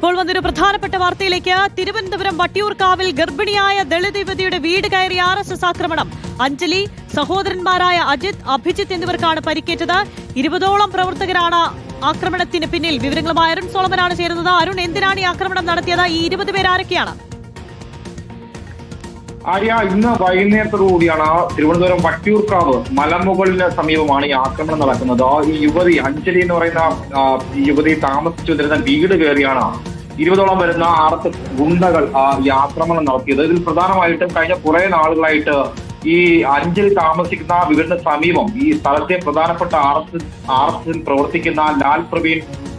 ഇപ്പോൾ വന്നൊരു പ്രധാനപ്പെട്ട വാർത്തയിലേക്ക്. തിരുവനന്തപുരം വട്ടിയൂർക്കാവിൽ ഗർഭിണിയായ ദളിത് യുവതിയുടെ വീട് കയറി ആർ എസ് എസ് ആക്രമണം. അഞ്ജലി സഹോദരന്മാരായ അജിത് അഭിജിത്ത് എന്നിവർക്കാണ് പരിക്കേറ്റത്. ഇരുപതോളം പ്രവർത്തകരാണ് ആക്രമണത്തിന് പിന്നിൽ. വിവരങ്ങളുമായി അരുൺ സോളമനാണ് ചേരുന്നത്. അരുൺ എന്തിനാണ് ഈ ആക്രമണം നടത്തിയത്? ഈ ഇരുപത് പേർ ആരൊക്കെയാണ്? ആര്യ ഇന്ന് വൈകുന്നേരത്തോടുകൂടിയാണ് തിരുവനന്തപുരം വട്ടിയൂർക്കാവ് മലമുകളിന് സമീപമാണ് ഈ ആക്രമണം നടക്കുന്നത്. ഈ യുവതി അഞ്ജലി എന്ന് പറയുന്ന യുവതി താമസിച്ചു വീട് കയറിയാണ് ഇരുപതോളം വരുന്ന ആർത്ത് ഗുണ്ടകൾ ഈ ആക്രമണം നടത്തിയത്. ഇതിൽ പ്രധാനമായിട്ടും കഴിഞ്ഞ കുറെ നാളുകളായിട്ട് ഈ അഞ്ചിൽ താമസിക്കുന്ന വീടിന് സമീപം ഈ സ്ഥലത്തെ പ്രധാനപ്പെട്ട ആർ എസ് ആർ എസ് എസിൽ പ്രവർത്തിക്കുന്ന ലാൽ പ്രവീൺ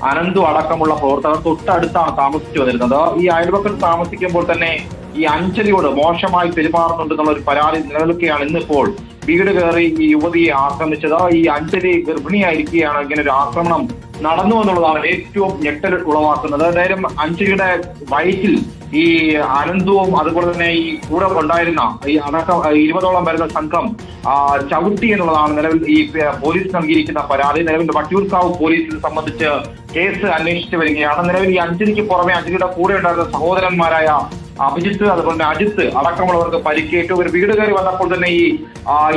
അനന്തു അടക്കമുള്ള പ്രവർത്തകർ തൊട്ടടുത്താണ് താമസിച്ചു വന്നിരുന്നത്. ഈ അയൽവക്കത്ത് താമസിക്കുമ്പോൾ തന്നെ ഈ അഞ്ചലിയോട് മോശമായി പെരുമാറുന്നുണ്ട് എന്നുള്ള ഒരു പരാതി നിലനിൽക്കുകയാണ് ഇന്നിപ്പോൾ. വീട് കയറി ഈ യുവതിയെ ആക്രമിച്ചത്. ഈ അഞ്ചലി ഗർഭിണിയായിരിക്കുകയാണ് ഇങ്ങനെ ഒരു ആക്രമണം നടന്നു എന്നുള്ളതാണ് ഏറ്റവും ഞെട്ടൽ ഉളവാക്കുന്നത്. നേരം അഞ്ജലിയുടെ വയറ്റിൽ ഈ അനന്തവും അതുപോലെ തന്നെ ഈ കൂടെ ഉണ്ടായിരുന്ന ഈ അടക്കം ഇരുപതോളം വരുന്ന സംഘം ചവിട്ടി എന്നുള്ളതാണ് നിലവിൽ ഈ പോലീസ് നൽകിയിരിക്കുന്ന പരാതി. നിലവിൽ വട്ടിയൂർക്കാവ് പോലീസിനെ സംബന്ധിച്ച് കേസ് അന്വേഷിച്ചു വരികയാണ്. നിലവിൽ ഈ അഞ്ജലിക്ക് പുറമെ അഞ്ജലിയുടെ കൂടെ ഉണ്ടായിരുന്ന സഹോദരന്മാരായ അഭിജിത്ത് അതുപോലെ തന്നെ അജിത്ത് അടക്കമുള്ളവർക്ക് പരിക്കേറ്റു. ഒരു വീട് കയറി വന്നപ്പോൾ തന്നെ ഈ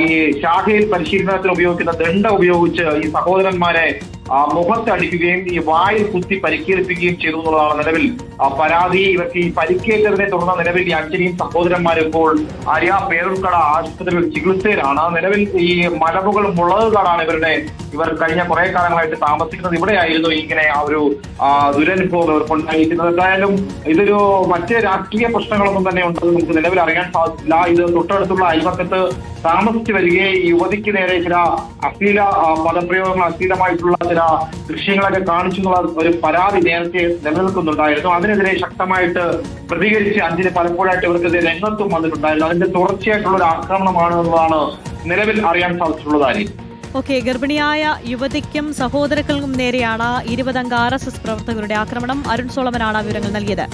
ഈ ശാഖയിൽ പരിശീലനത്തിന് ഉപയോഗിക്കുന്ന ദണ്ഡ ഉപയോഗിച്ച് ഈ സഹോദരന്മാരെ മുഖത്തടിക്കുകയും ഈ വായിൽ കുത്തി പരിക്കേൽപ്പിക്കുകയും ചെയ്തു എന്നുള്ളതാണ് നിലവിൽ. പരാതി ഇവർക്ക് ഈ പരിക്കേറ്റതിനെ തുടർന്ന് നിലവിൽ ഈ അച്ഛനെയും സഹോദരന്മാരും ഇപ്പോൾ അരിയ പേരുൾക്കട ആശുപത്രിയിൽ ചികിത്സയിലാണ്. നിലവിൽ ഈ മലമുകൾ മുളകുകാടാണ് ഇവരുടെ ഇവർ കഴിഞ്ഞ കുറെ കാലങ്ങളായിട്ട് താമസിക്കുന്നത്. ഇവിടെയായിരുന്നു ഇങ്ങനെ ആ ഒരു ദുരനുഭവം ഇവർക്ക് ഉണ്ടായിരിക്കുന്നത്. എന്തായാലും ഇതൊരു മറ്റ് രാഷ്ട്രീയ പ്രശ്നങ്ങളൊന്നും തന്നെ ഉണ്ടെന്ന് നമുക്ക് നിലവിൽ അറിയാൻ സാധിച്ചില്ല. ഇത് തൊട്ടടുത്തുള്ള അയൽപക്കത്ത് താമസിച്ചു വരികയും യുവതിക്ക് നേരെ ചില അശ്ലീല പദപ്രയോഗങ്ങൾ അശ്ലീലമായിട്ടുള്ള ചില ദൃശ്യങ്ങളൊക്കെ കാണിച്ചു എന്നുള്ള ഒരു പരാതി നേരത്തെ നിലനിൽക്കുന്നുണ്ടായിരുന്നു. അതിനെതിരെ ശക്തമായിട്ട് പ്രതികരിച്ച് അഞ്ചിന് പലപ്പോഴായിട്ട് ഇവർക്കെതിരെ രംഗത്തും വന്നിട്ടുണ്ടായിരുന്നു. അതിന്റെ തുടർച്ചയായിട്ടുള്ള ഒരു ആക്രമണമാണ് എന്നുള്ളതാണ് നിലവിൽ അറിയാൻ സാധിച്ചിട്ടുള്ളത് ആരി ഓക്കെ ഗർഭിണിയായ യുവതിക്കും സഹോദരങ്ങൾക്കും നേരെയാണ് ഇരുപതംഗ ആർ എസ് എസ് പ്രവർത്തകരുടെ ആക്രമണം. അരുൺ സോളമനാണ് വിവരങ്ങൾ നൽകിയത്.